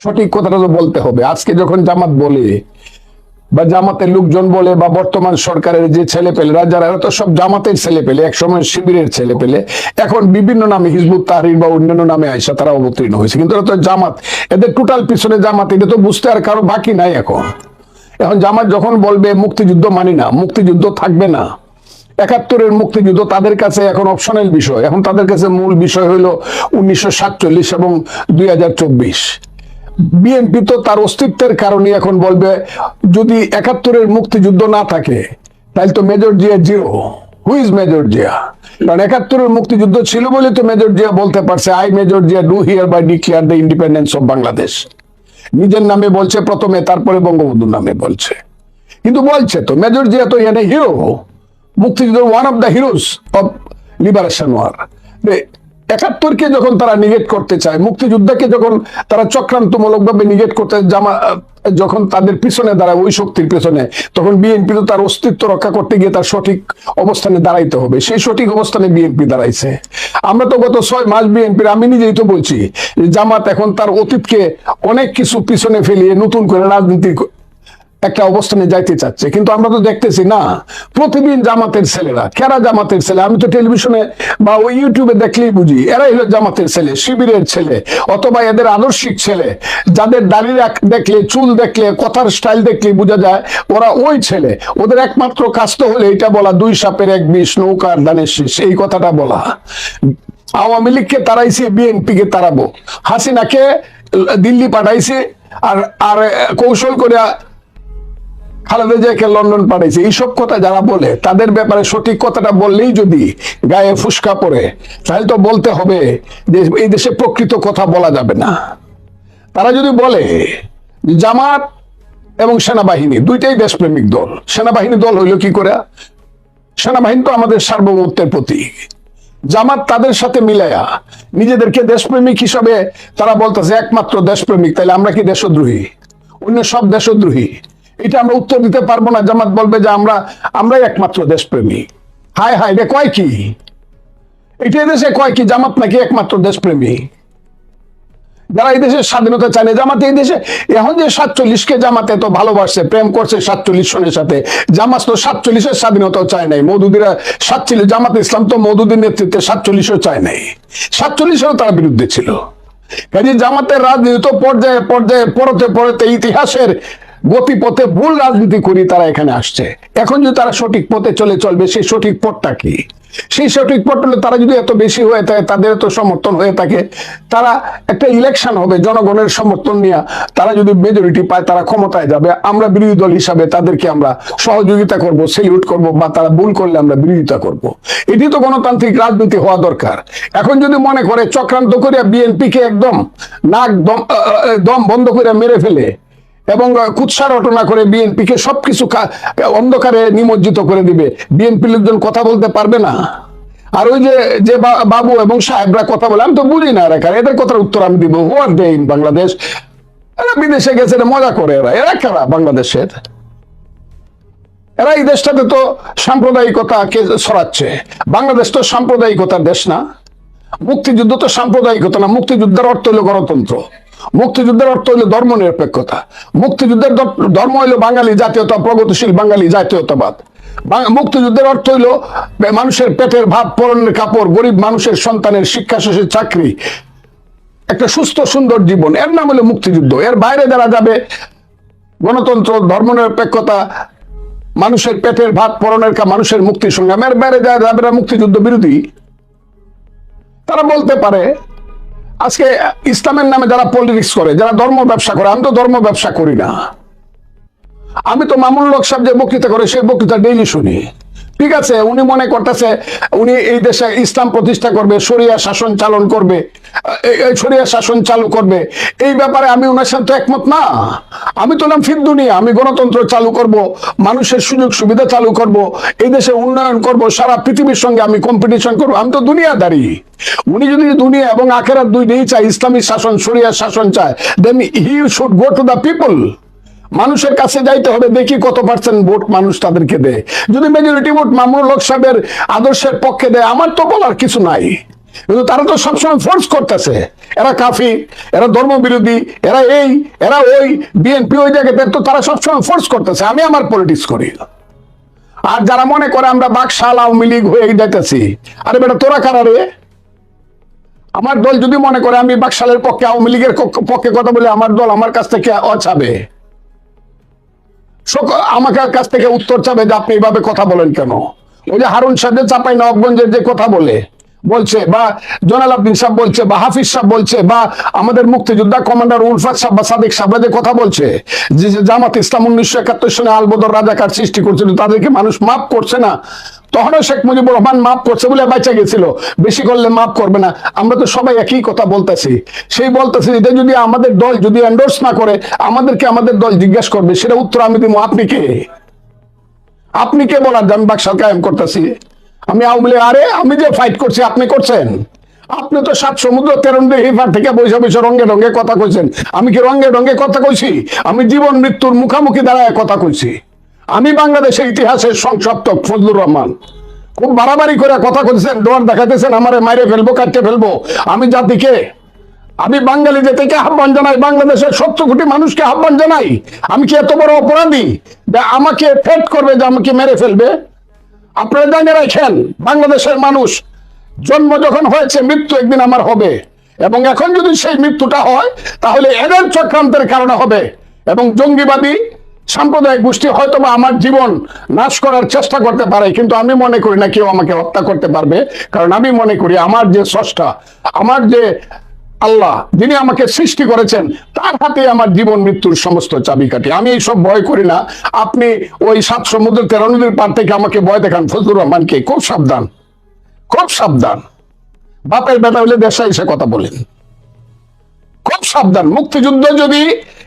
সঠিক কথাটা তো বলতে হবে। আজকে যখন জামাত বলে বা জামাতের লোকজন বলে বা বর্তমান সরকারের যে ছেলে পেলেরা যারা তো সব জামাতের ছেলে পেলে একসময় শিবিরের ছেলে পেলে এখন বিভিন্ন নামে হিজবুত, তাহরির বা অন্যান্য নামে আইসা তারা অবতীর্ণ হয়েছে। কিন্তু এরা তো জামাত। এদের টোটাল পিছনে জামাত, এটা তো বুঝতে আর কারও বাকি নাই এখন। এখন জামাত যখন বলবে, মুক্তিযুদ্ধ মানি না, মুক্তিযুদ্ধ থাকবে না। একাত্তরের মুক্তিযুদ্ধ তাদের কাছে এখন অপশনাল বিষয়। এখন তাদের কাছে মূল বিষয় হলো উনিশশো সাতচল্লিশ এবং দুই হাজার চব্বিশ। বিএনপি তো তার অস্তিত্বের কারণে এখন বলবে, যদি একাত্তরের মুক্তিযুদ্ধ না থাকে, তাহলে তো major Zia zero. Who is major Zia? কারণ একাত্তরের মুক্তিযুদ্ধ ছিল বলে তো মেজর জিয়া বলতে পারছে I major Zia do hereby declare the independence of Bangladesh নিজের নামে বলছে প্রথমে, তারপরে বঙ্গবন্ধুর নামে বলছে। কিন্তু বলছে তো, মেজর জিয়া তো এখানে হিরো মুক্তিযুদ্ধ one of the heroes of liberation war একাত্তরকে যখন তারা নিগেট করতে চায়, মুক্তিযুদ্ধকে যখন তারা চক্রান্তমূলক ভাবে নিগেট করতে জামা যখন তাদের পিছনে দাঁড়ায়, ওই শক্তির পিছনে, তখন বিএনপি তো তার অস্তিত্ব রক্ষা করতে গিয়ে তার সঠিক অবস্থানে দাঁড়াইতে হবে। সেই সঠিক অবস্থানে বিএনপি দাঁড়াইছে। আমরা তো গত ছয় মাস বিএনপির আমি নিজেই তো বলছি জামাত এখন তার অতীতকে অনেক কিছু পিছনে ফেলিয়ে নতুন করে রাজনীতি একটা অবস্থানে যাইতে চাচ্ছে। কিন্তু আমরা তো দেখতেছি, না, প্রতিদিন জামাতের ছেলেরা, কেরা জামাতের ছেলে? আমি তো টেলিভিশনে বা ওই ইউটিউবে দেখলেই বুঝি, এরাই হলো জামাতের ছেলে, শিবিরের ছেলে, অথবা এদের আদর্শিক ছেলে। যাদের দাড়ি দেখলে, চুল দেখলে, কথার স্টাইল দেখলে বোঝা যায়, ওরা ওই ছেলে। ওদের একমাত্র কাজ তো হলে এটা বলা, দুই সাপের এক বিষ, নৌকার দানের শেষ, এই কথাটা বলা। আওয়ামী লীগকে তারাইছে বিএনপি কে তাড়াবো। হাসিনাকে দিল্লি পাঠাইছে, আর আর, কৌশল করে খালেদা জিয়াকে লন্ডন পাঠাইছে। এইসব কথা যারা বলে, তাদের ব্যাপারে সঠিক কথাটা বললেই যদি গায়ে ফুসকা পড়ে, তাহলে তো বলতে হবে যে এই দেশে প্রকৃত কথা বলা যাবে না। তারা যদি বলে জামাত এবং সেনাবাহিনী, দুইটাই দেশপ্রেমিক দল, সেনাবাহিনী দল হইল কি করে? সেনাবাহিনী তো আমাদের সার্বভৌমত্বের প্রতীক। জামাত তাদের সাথে মিলায়া নিজেদেরকে দেশপ্রেমিক হিসাবে তারা বলতেছে, একমাত্র দেশপ্রেমিক, তাহলে আমরা কি দেশদ্রোহী? অন্য সব দেশদ্রোহী। এটা আমরা উত্তর দিতে পারব না। জামাত বলবে যে আমরা, আমরাই একমাত্র দেশপ্রেমী। হায় হায় রে কয় কি? এটা দেশে কয় কি? জামাত নাকি একমাত্র দেশপ্রেমী। যারা এই দেশের স্বাধীনতা চায় না, জামাতে এই দেশে, এখন যে সাতচল্লিশকে জামাতে তো ভালোবাসছে প্রেম করছে সাতচল্লিশ সনের সাথে, জামাত তো সাতচল্লিশের স্বাধীনতাও চায় নাই। মৌদুদিরা সাতচল্লিশ, জামাত ইসলাম তো মৌদুদির নেতৃত্বে সাতচল্লিশও চায় নাই। সাতচল্লিশেও তার বিরুদ্ধে ছিল। কাজে জামাতের রাজনীতি তো পর্যায়ে পর্যায়ে, পরতে পরতে ইতিহাসের গতিপথে ভুল রাজনীতি করি তারা এখানে আসছে। এখন যদি তারা সঠিক পথে চলে চলবে, সেই সঠিক পথটা কি? সেই সঠিক পথ হলে তারা যদি এত বেশি হয়ে থাকে, তাদের এত সমর্থন হয়ে থাকে, তারা একটা ইলেকশন হবে, জনগণের সমর্থন নিয়ে তারা যদি মেজরিটি পায়, তারা ক্ষমতায় যাবে। আমরা বিরোধী দল হিসাবে তাদেরকে আমরা সহযোগিতা করব সেলিউট করব, বা তারা ভুল করলে আমরা বিরোধিতা করব। এটি তো গণতান্ত্রিক রাজনীতি হওয়া দরকার। এখন যদি মনে করে, চক্রান্ত করে বিএনপি কে একদম নাক দম দম বন্ধ করে মেরে ফেলে এবং কুৎসা রটনা করে বিএনপি কে সবকিছু অন্ধকারে নিমজ্জিত করে দিবে। বিএনপি লোকজন কথা বলতে পারবে না। আর ওই যে যে বাবু এবং সাহেবরা কথা বলে, আমি তো বুঝি না এরা এদের কথার উত্তর আমি দিব। হু আর দে ইন বাংলাদেশ এরা বিদেশে গেছে মজা করে এরা। এরা কারা বাংলাদেশের? এরা এই দেশটাতে তো সাম্প্রদায়িকতাকে ছড়াচ্ছে। বাংলাদেশ তো সাম্প্রদায়িকতার দেশ না। মুক্তিযুদ্ধ তো সাম্প্রদায়িকতা না। মুক্তিযুদ্ধের অর্থ হলো গণতন্ত্র। মুক্তিযুদ্ধের অর্থ হলো ধর্ম নিরপেক্ষতা। মুক্তিযুদ্ধের ধর্ম হলো বাঙালি জাতীয়তা, প্রগতিশীল বাঙালি জাতীয়তাবাদ। মুক্তিযুদ্ধের অর্থ হইল মানুষের পেটের ভাত পরনের কাপড়, গরিব মানুষের সন্তানের শিক্ষা শেষের চাকরি। একটা সুস্থ, সুন্দর জীবন, এর নাম হলো মুক্তিযুদ্ধ। এর বাইরে যারা যাবে, গণতন্ত্র ধর্মনিরপেক্ষতা মানুষের পেটের ভাত পরনের কা মানুষের মুক্তির সংগ্রাম, এর বাইরে যারা যাবে মুক্তিযুদ্ধ বিরোধী, তারা বলতে পারে আজকে ইসলামের নামে যারা পলিটিক্স করে, যারা ধর্ম ব্যবসা করে, আমি তো ধর্ম ব্যবসা করি না। আমি তো মামুন লোক সাহেব যে বক্তৃতা করে, সেই বক্তৃতা ডেইলি শুনি। ঠিক আছে, উনি মনে করতেছে, উনি এই দেশে ইসলাম প্রতিষ্ঠা করবে সরিয়া শাসন চালন করবে। শরিয়া শাসন চালু করবে। এই ব্যাপারে আমি ওনার সাথে একমত না। আমি তো নাম ফির দুনিয়া আমি গণতন্ত্র চালু করব, মানুষের সুযোগ সুবিধা চালু করব, এই দেশে উন্নয়ন করব, সারা পৃথিবীর সঙ্গে আমি কম্পিটিশন করব। আমি তো দুনিয়াদারি। উনি যদি দুনিয়া এবং আখেরাত দুই নেই চায়, ইসলামী শাসন শরিয়া শাসন চায় then he should go to the people মানুষের কাছে যাইতে হবে, দেখি কত পার্সেন্ট ভোট মানুষ তাদেরকে দেয়। যদি মেজরিটি ভোট মামুনুল হক আদর্শের পক্ষে দেয়, আমার তো বলার কিছু নাই। কিন্তু তারা তো সবসময় ফোর্স করতেছে। এরা কাফি এরা ধর্মবিরোধী, এরা এই, এরা ওই বিএনপি ওই জায়গাতে তো তারা সবসময় ফোর্স করতেছে। আমি আমার পলিটিক্স করি। আর যারা মনে করে আমরা বাকশাল আওয়ামী লীগ হয়ে যাইতেছি, আরে বেটা তোরা কারা রে? আমার দল যদি মনে করে আমি বাকশালের পক্ষে আওয়ামী লীগের পক্ষে কথা বলে, আমার দল আমার কাছ থেকে অছাবে। আমাকে কাছ থেকে উত্তর চাবে যে আপনি এইভাবে কথা বলেন কেন? ওই যে হারুন সাহেব চাপাই নবাবগঞ্জের যে কথা বলে বলছে বা জোনাল আব্দিন সাহেব বলছে বা হাফিজ সাহেব বলছে বা আমাদের মুক্তিযোদ্ধা কমান্ডার উলফাত সাহেব বা সাদিক সাহেব কথা বলছে, যে জামাত ইসলাম উনিশশো একাত্তর সনে আলবদর রাজাকার সৃষ্টি করছিল, তাদেরকে মানুষ মাফ করছে না। তখনও শেখ মুজিবুর রহমান মাফ করছে বলে বেঁচে গেছিল। বেশি করলে মাফ করবে না। আমরা তো সবাই একই কথা বলতেছি। সেই বলতেছি এটা যদি আমাদের দল যদি এন্ডোর্স না করে, আমাদেরকে আমাদের দল জিজ্ঞাসা করবে, সেটা উত্তর আমি দিব। আপনি কে? আপনি কে বলার? আমি বাকশাল কায়েম করতেছি। আমি আওয়ামী আরে আমি যে ফাইট করছি, আপনি করছেন? আপনি তো সাত সমুদ্র তেরন্ডে হিফার থেকে বৈশা বৈশা রঙ্গে রঙ্গে কথা কইছেন। আমি কি রঙ্গে রঙ্গে কথা কইছি? আমি জীবন মৃত্যুর মুখামুখি দাঁড়ায় কথা কইছি। আমি বাংলাদেশের ইতিহাসের সংসপ্তক ফজলুর রহমান। খুব বাড়াবাড়ি করে কথা কইছেন, ডোয়ার দেখাতেছেন আমারে মাইরে ফেলব, কাটতে ফেলব। আমি জাতিকে, আমি বাঙালি জাতিকে আহ্বান জানাই, বাংলাদেশের সত্তর কোটি মানুষকে আহ্বান জানাই। আমি কি এত বড় অপরাধী? আমাকে ফেট করবে যে আমাকে মেরে ফেলবে? আপনারা জানিয়ে রাখেন, বাংলাদেশের মানুষ জন্ম যখন হয়েছে, মৃত্যু একদিন আমার হবে। এবং এখন যদি সেই মৃত্যুটা হয়, তাহলে এদের চক্রান্তের কারণে হবে। এবং জঙ্গিবাদী সাম্প্রদায়িক গোষ্ঠী হয়তো বা আমার জীবন নাশ করার চেষ্টা করতে পারে, কিন্তু আমি মনে করি না কেউ আমাকে হত্যা করতে পারবে। কারণ আমি মনে করি আমার যে স্রষ্টা, আমার যে আল্লাহ, যিনি আমাকে সৃষ্টি করেছেন, তার হাতে আমার জীবন, মৃত্যুর সমস্ত চাবিকাঠি। আমি এইসব ভয় করি না। আপনি ওই সাত সমুদ্র তেরো নদীর পার থেকে আমাকে ভয় দেখান। ফজলুর রহমানকে খুব সাবধান। খুব সাবধান। বাপের বেটা হলে দেশে এসে কথা বলেন। খুব সাবধান। মুক্তিযুদ্ধ যদি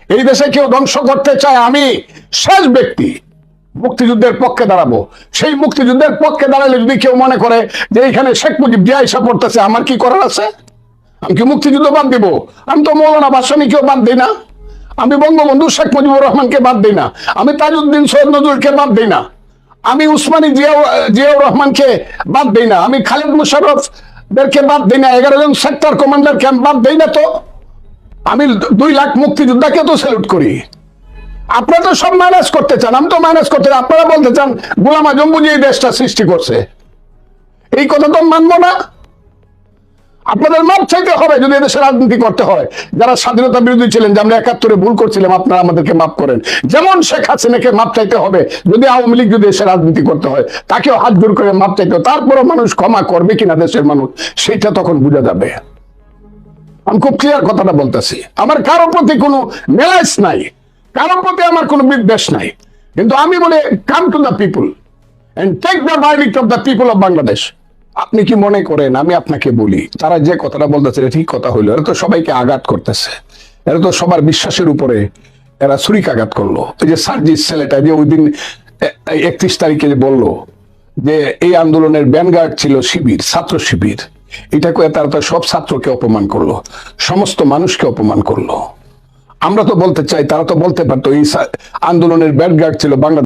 এই দেশে কেউ ধ্বংস করতে চায়, আমি শেষ ব্যক্তি। মুক্তিযুদ্ধের পক্ষে দাঁড়াবো। সেই মুক্তিযুদ্ধের পক্ষে দাঁড়ালে যদি কেউ মনে করে যে এখানে শেখ মুজিব জিয়া এসে পড়তেছে, আমার কি করার আছে? আমি কি মুক্তিযুদ্ধ বাদ দিব? আমি তো মৌলানা ভাসানীকেও বাদ দিই না। আমি বঙ্গবন্ধু শেখ মুজিবুর রহমানকে বাদ দিই না। আমি তাজউদ্দিন সৈয়দ নজরুলকে বাদ দিই না। আমি উসমানী জিয়াউ, জিয়াউর রহমানকে বাদ দিই না। আমি খালেদ মুশারফ দেরকে বাদ দিই না। এগারো জন সেক্টর কমান্ডারকে আমি বাদ দিই না তো। আমি দুই লাখ মুক্তিযোদ্ধাকে তো স্যালুট করি। আপনারা তো সব ম্যানেজ করতে চান। আমি তো ম্যানেজ করতে চান। আপনারা বলতে চান, গোলাম আজম বুঝি এই দেশটা সৃষ্টি করছে। এই কথা তো মানবো না। আপনাদের মাপ চাইতে হবে যদি এদেশে রাজনীতি করতে হয়। যারা স্বাধীনতা বিরোধী ছিলেন, যে আমরা একাত্তরে ভুল করছিলাম, আপনারা আমাদেরকে মাফ করেন। যেমন শেখ হাসিনাকে মাপ চাইতে হবে, যদি আওয়ামী লীগ যদি এসে রাজনীতি করতে হয়, তাকেও হাত জোর করে মাপ চাইতে হবে। তারপরও মানুষ ক্ষমা করবে কিনা দেশের মানুষ সেটা তখন বোঝা যাবে। আমি খুব ক্লিয়ার কথাটা বলতেছি। আমার কারোর প্রতি কোনো মেলাইস নাই। কারোর প্রতি আমার কোনো বিদ্বেষ নাই। কিন্তু আমি বলে come to the people and take the verdict of the people of Bangladesh আপনি কি মনে করেন? আমি আপনাকে বলি, তারা যে কথাটা বলতেছে এটা ঠিক কথা হইল। এরা তো সবাইকে আঘাত করতেছে। এরা তো সবার বিশ্বাসের উপরে এরা ছুরিকাঘাত করল। ওই যে সার্জিস ছেলেটা যে ওই দিন একত্রিশ তারিখে যে বলল যে এই আন্দোলনের ব্যানগার্ড ছিল শিবির, ছাত্র শিবির। এটা করে তারা তো সব ছাত্রকে অপমান করল, সমস্ত মানুষকে অপমান করল। আমরা তো বলতে চাই, তারা তো বলতে পারতো এই আন্দোলনের ব্যানগার্ড ছিল বাংলাদেশ